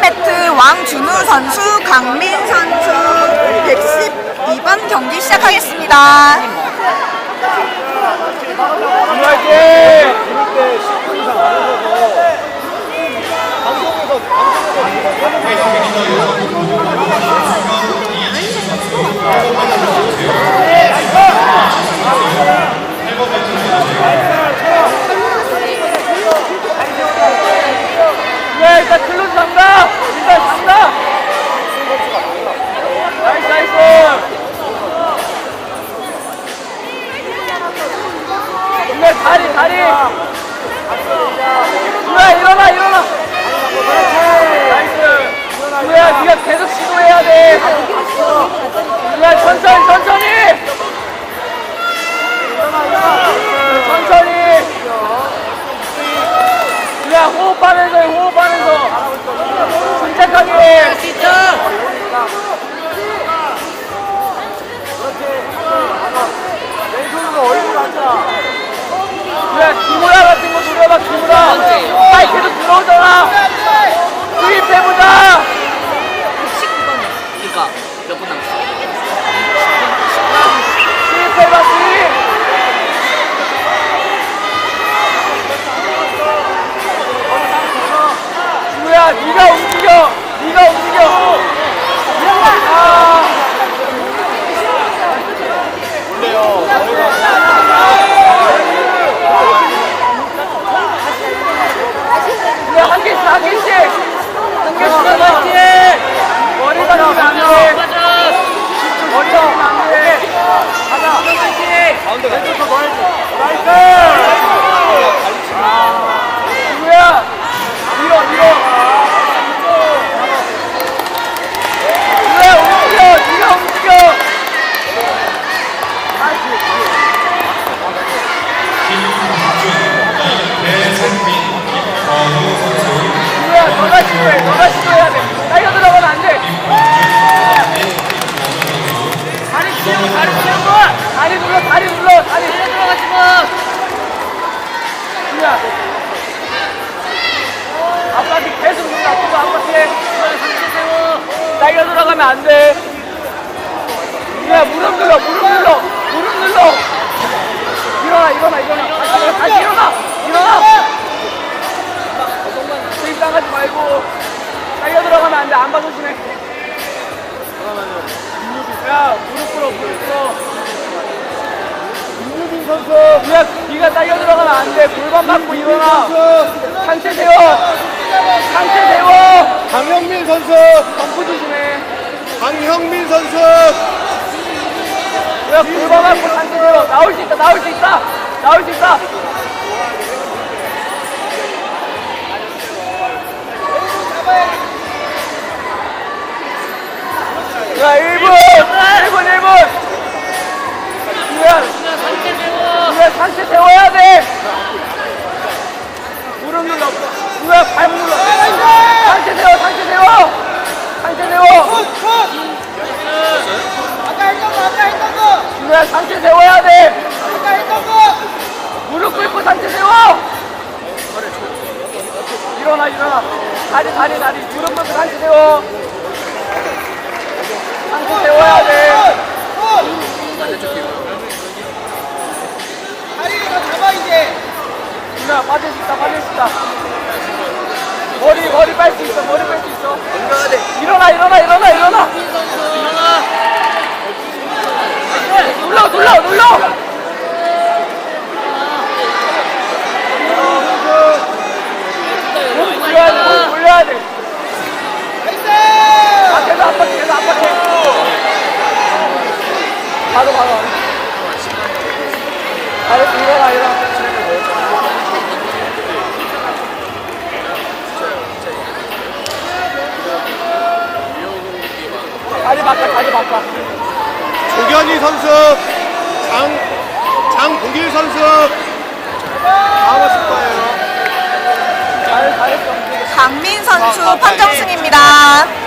매트 왕준우 선수, 강민 선수 112번 경기 시작하겠습니다. 화이팅! 호흡하면서 해, 호흡하면서! 침착하게! 나이가 들어가면 안 돼. 누구야, 무릎 눌러, 무릎 눌러. 무릎 눌러. 일어나, 일어나, 일어나. 다시 일어나, 다시 일어나. 일어나. 수입 당하지 말고 딸려 들어가면 안 돼. 안 봐, 조심해. 야, 무릎 꿇어, 무릎 꿇어. 선수. 야, 네가 딸려 들어가면 안 돼. 골반 맞고 일어나. 상체 세워. 상체 세워. 강형민 선수, 조심해. 강형민 선수, 야, 상체 세워. 나올 수 있다, 나올 수 있다. 나올 수 있다. 야, 1분! 1분, 1분! 주현! 주현, 상체 세워야 돼! 무릎 눌러. 주현, 발목 눌러. 상체 세워, 상체 세워! 상체 세워! 아까 했던 거, 아까 했던 거, 주현, 상체 세워야 돼! 아까 했던 거. 무릎 꿇고 상체 세워! 일어나, 일어나. 다리, 다리, 다리. 무릎 꿇고 상체 세워. 상체 세워야 돼. 다리를 더 잡아 이제. 누나 빠질 수 있다 빠질 수 있다 머리 머리 빨 수 있어 머리 빨 수 있어. 일어나 일어나 일어나 일어나. 눌러 눌러 눌러. 몸돼 계속 압박해 바로 바로. 일어나 일어나 바꿔 다리 바꿔 조견희 선수, 장, 장복일 선수. 다음 하실 거예요. 잘 잘했어 강민 선수 판정승입니다.